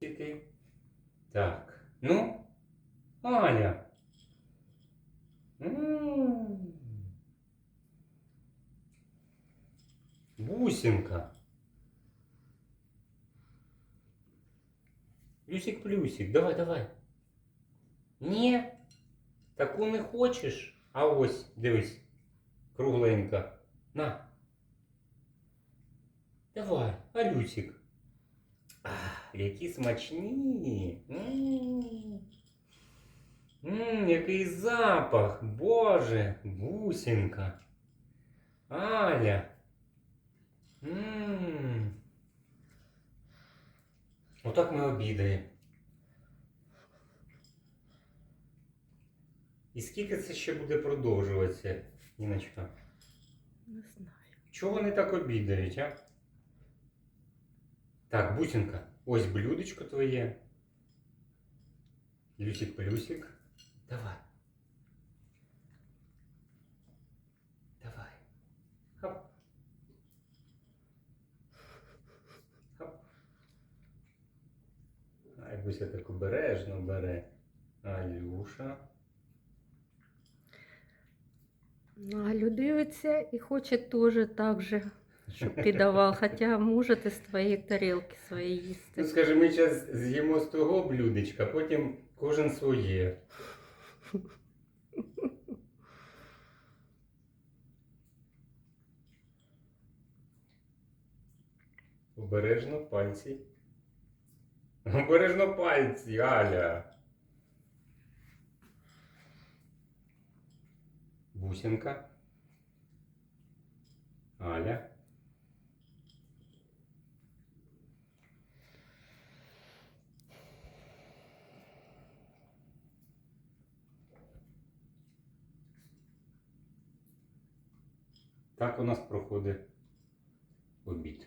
Тільки. Так. Ну, Аня. М. Бусинка. Плюсик, плюсик, давай, давай. Ні. Таку не хочеш? А ось, дивись. Кругленька. На. Давай, Алюсик. Які смачні. М. М, який запах. Боже, бусинка. Аля. М. Отак ми обідаємо. І скільки це ще буде продовжуватися, Ніночка? Не знаю. Чого вони так обідають, а? Так, бусинка, ось блюдечко твоє. Люсик плюсик. Давай. Давай. Хоп. Хоп. Ай, Буся так обережно бере. Алюша. Ну, а дивиться і хоче теж так же, щоб ти давав. Хоча можете з твоєї тарілки свої Ну, скажи, ми зараз з'їмо з того блюдечка, потім кожен своє. Обережно пальці. Обережно пальці, Аля. Бусинка. Аля. Так у нас проходить обід.